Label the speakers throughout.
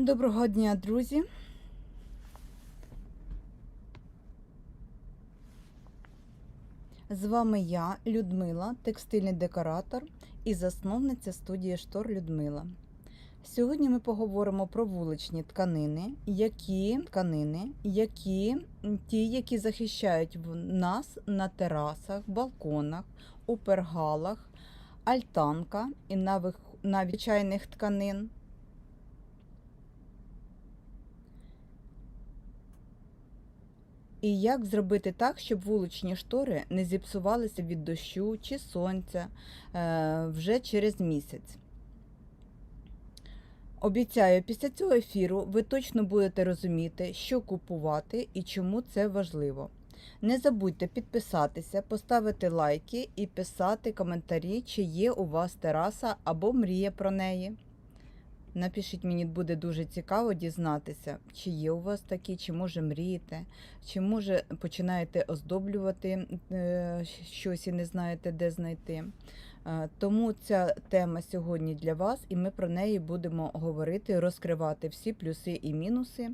Speaker 1: Доброго дня, друзі! З вами я, Людмила, текстильний декоратор і засновниця студії Штор Людмила. Сьогодні ми поговоримо про вуличні тканини, які тканини, які ті, які захищають нас на терасах, балконах, у пергалах, альтанка і навіть навіть тканин. І як зробити так, щоб вуличні штори не зіпсувалися від дощу чи сонця е, вже через місяць? Обіцяю, після цього ефіру ви точно будете розуміти, що купувати і чому це важливо. Не забудьте підписатися, поставити лайки і писати коментарі, чи є у вас тераса або мрія про неї. Напишіть мені, буде дуже цікаво дізнатися, чи є у вас такі, чи може мрієте, чи може починаєте оздоблювати е, щось і не знаєте, де знайти. Е, Тому ця тема сьогодні для вас, і ми про неї будемо говорити, розкривати всі плюси і мінуси,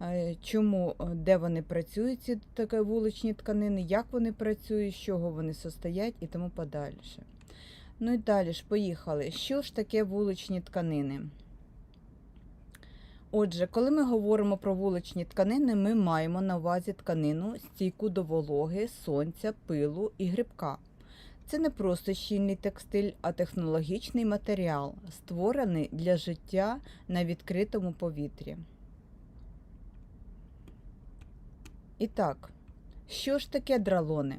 Speaker 1: е, чому, де вони працюють, ці такі вуличні тканини, як вони працюють, з чого вони состоять і тому подальше. Ну і далі ж поїхали. Що ж таке вуличні тканини? Отже, коли ми говоримо про вуличні тканини, ми маємо на увазі тканину стійку до вологи, сонця, пилу і грибка. Це не просто щільний текстиль, а технологічний матеріал, створений для життя на відкритому повітрі. І так, що ж таке дралони?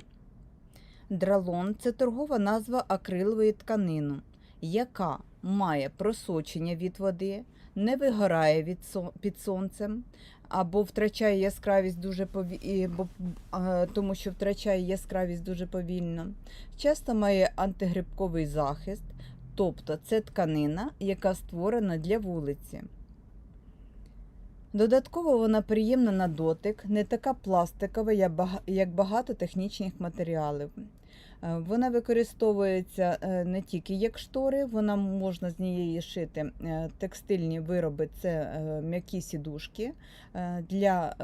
Speaker 1: Дралон це торгова назва акрилової тканини, яка має просочення від води, не вигорає від під сонцем або втрачає яскравість дуже пові... і- бо- е, тому що втрачає яскравість дуже повільно. Часто має антигрибковий захист, тобто це тканина, яка створена для вулиці. Додатково вона приємна на дотик, не така пластикова, як багато технічних матеріалів. Е, Вона використовується е, не тільки як штори, вона можна з неї шити е, текстильні вироби, це м'які сідушки для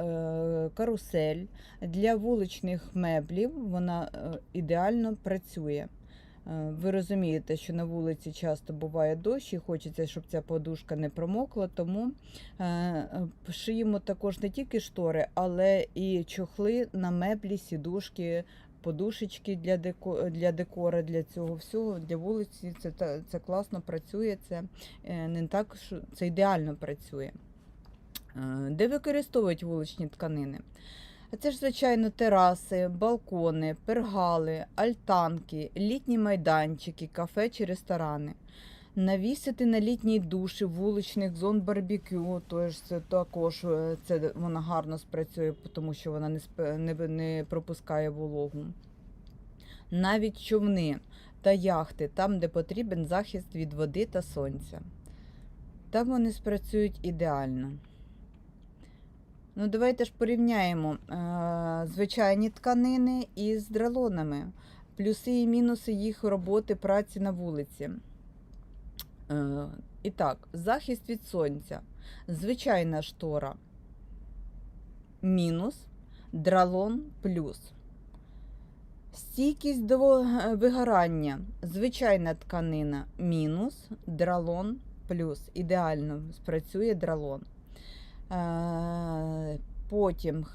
Speaker 1: карусель, для вуличних меблів. Вона ідеально працює. Ви розумієте, що на вулиці часто буває дощ і хочеться, щоб ця подушка не промокла, тому шиємо також не тільки штори, але і чохли на меблі, сідушки, подушечки для деко, для декора, для цього всього, для вулиці. Це, це класно працює, це е, не так, що це ідеально працює. Е, Де використовують вуличні тканини? А це ж, звичайно, тераси, балкони, пергали, альтанки, літні майданчики, кафе чи ресторани. Навісити на літній душі вуличних зон барбекю, тож це також е, це вона гарно спрацює, тому що вона не, сп- не, не пропускає вологу. Навіть човни та яхти, там, де потрібен захист від води та сонця. Там вони спрацюють ідеально. Ну, давайте ж порівняємо е, звичайні тканини із дралонами, плюси і мінуси їх роботи праці на вулиці. Е, і так, захист від сонця, звичайна штора, мінус, дралон плюс. Стійкість до е, вигорання, звичайна тканина мінус, дралон плюс. Ідеально спрацює дралон. Е, Потім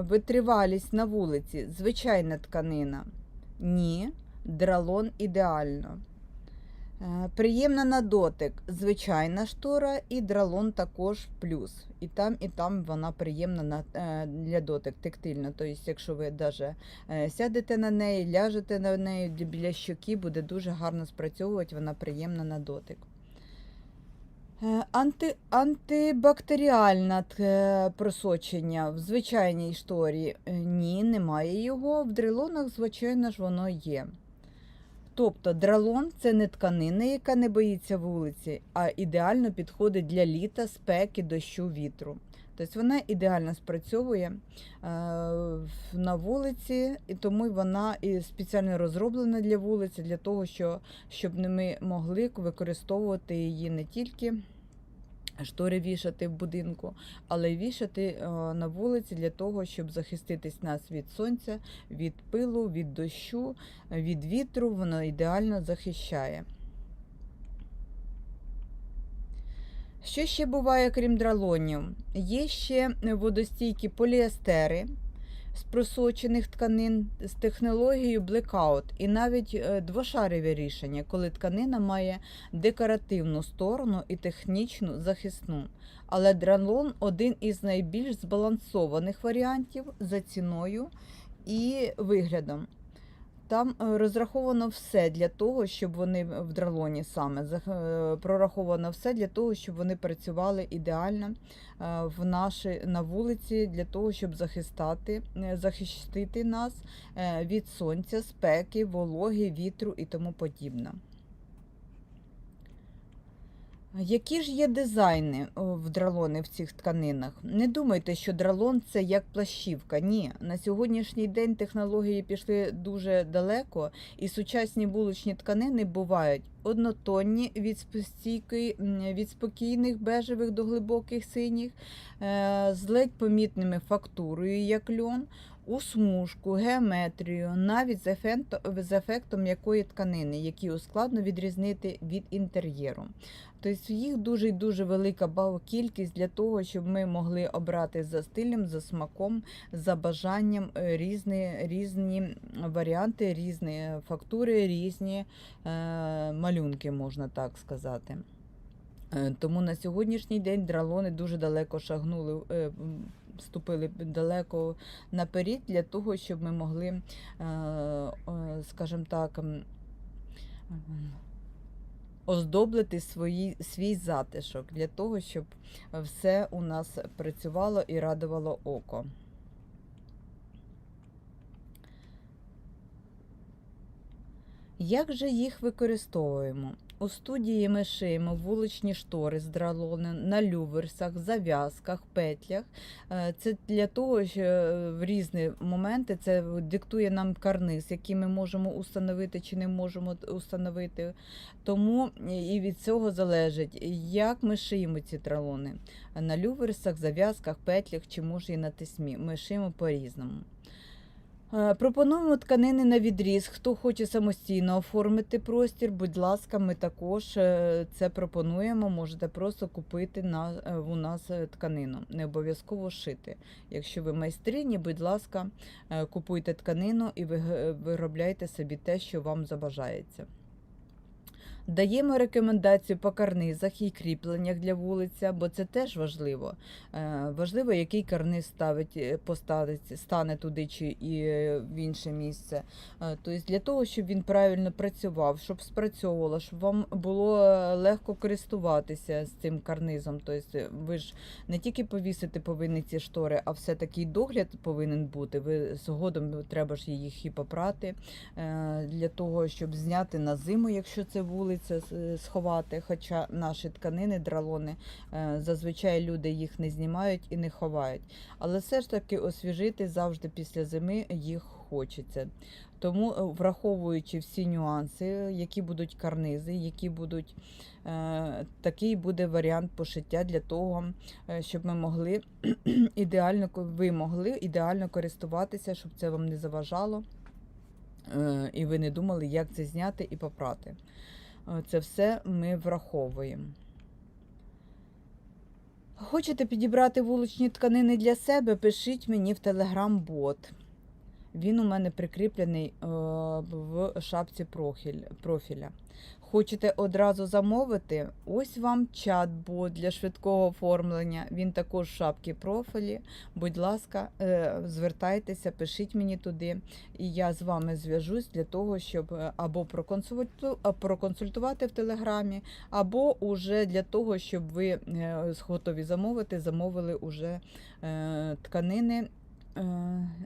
Speaker 1: витривалість на вулиці, звичайна тканина. Ні, дралон ідеально. Е, Приємна на дотик, звичайна штора і дралон також плюс. І там, і там вона приємна на, е, для дотик, тактильна. Тобто, якщо ви даже е, сядете на неї, ляжете на неї біля щоки, буде дуже гарно спрацьовувати, вона приємна на дотик. Анти, антибактеріальне просочення в звичайній шторі ні, немає його. В дрелонах, звичайно ж, воно є. Тобто дралон це не тканина, яка не боїться вулиці, а ідеально підходить для літа, спеки, дощу, вітру. Тобто вона ідеально спрацьовує е, на вулиці, і тому вона і спеціально розроблена для вулиці, для того, що, щоб ми могли використовувати її не тільки штори вішати в будинку, але вішати е, на вулиці для того, щоб захиститись нас від сонця, від пилу, від дощу, від вітру. Воно ідеально захищає. Що ще буває, крім дралонів? Є ще водостійкі поліестери з просочених тканин з технологією Blackout і навіть двошареві двошарові рішення, коли тканина має декоративну сторону і технічну захисну. Але дранлон один із найбільш збалансованих варіантів за ціною і виглядом. Там е, розраховано все для того, щоб вони в дралоні саме е, прораховано все для того, щоб вони працювали ідеально е, в наші на вулиці, для того, щоб захистати, захистити нас від сонця, спеки, вологи, вітру і тому подібне. Які ж є дизайни в дралони в цих тканинах? Не думайте, що дралон це як плащівка. Ні, на сьогоднішній день технології пішли дуже далеко, і сучасні вуличні тканини бувають однотонні від м, від спокійних бежевих до глибоких синіх, е, з ледь помітними фактурою, як льон, у смужку, геометрію, навіть з, ефектом, м'якої тканини, які складно відрізнити від інтер'єру. Тобто їх дуже дуже велика кількість для того, щоб ми могли обрати за стилем, за смаком, за бажанням е, різні, різні варіанти, різні фактури, різні е, малюнки, можна так сказати. Е, Тому на сьогоднішній день дралони дуже далеко шагнули, е, м, вступили далеко наперед для того, щоб ми могли, е, скажімо так, оздоблити свої, свій затишок для того, щоб все у нас працювало і радувало око. Як же їх використовуємо? У студії ми шиємо вуличні штори з дралони на люверсах, зав'язках, петлях. Е, Це для того, що е, в різні моменти це диктує нам карниз, який ми можемо установити чи не можемо установити. Тому і від цього залежить, як ми шиємо ці дралони. На люверсах, зав'язках, петлях чи може і на тисмі. Ми шиємо по-різному. Е, Пропонуємо тканини на відріз. Хто хоче самостійно оформити простір, будь ласка, ми також е, це пропонуємо. Можете просто купити на, е, у нас тканину, не обов'язково шити. Якщо ви майстрині, будь ласка, купуйте тканину і виробляйте собі те, що вам забажається. Даємо рекомендацію по карнизах і кріпленнях для вулиця, бо це теж важливо. Е, Важливо, який карниз ставить, е, поставить, стане туди чи і е, в інше місце. Тобто для того, щоб він правильно працював, щоб спрацьовувало, щоб вам було легко користуватися з цим карнизом. Тобто ви ж не тільки повісити повинні ці штори, а все-таки догляд повинен бути. Ви згодом треба ж їх і попрати для того, щоб зняти на зиму, якщо це вулиця, с- сховати. Хоча наші тканини, дралони, е, зазвичай люди їх не знімають і не ховають. Але все ж таки освіжити завжди після зими їх хочеться. Тому, е, враховуючи всі нюанси, які будуть карнизи, які будуть е, такий буде варіант пошиття для того, е, щоб ми могли ідеально ви могли ідеально користуватися, щоб це вам не заважало. е, І ви не думали, як це зняти і попрати. Е, Це все ми враховуємо. Хочете підібрати вуличні тканини для себе, пишіть мені в телеграм-бот. Він у мене прикріплений е, в шапці профіля. Хочете одразу замовити? Ось вам чат-бот для швидкого оформлення. Він також в шапці профілі. Будь ласка, е, звертайтеся, пишіть мені туди, і я з вами зв'яжусь для того, щоб е, або проконсультувати в телеграмі, або уже для того, щоб ви готові замовити, замовили уже тканини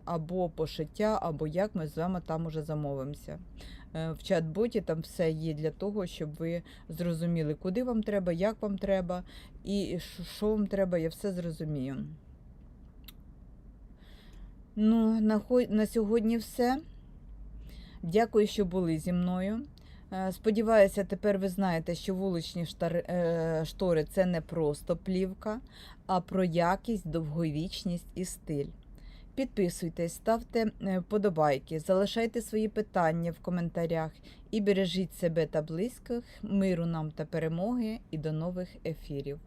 Speaker 1: або пошиття, або як ми з вами там уже замовимося. Е, В чат-боті там все є для того, щоб ви зрозуміли, куди вам треба, як вам треба і що- вам треба, я все зрозумію. Ну, на, на сьогодні все. Дякую, що були зі мною. Е, Сподіваюся, тепер ви знаєте, що вуличні е, штори це не просто плівка, а про якість, довговічність і стиль. Підписуйтесь, ставте е, вподобайки, залишайте свої питання в коментарях і бережіть себе та близьких, миру нам та перемоги і до нових ефірів.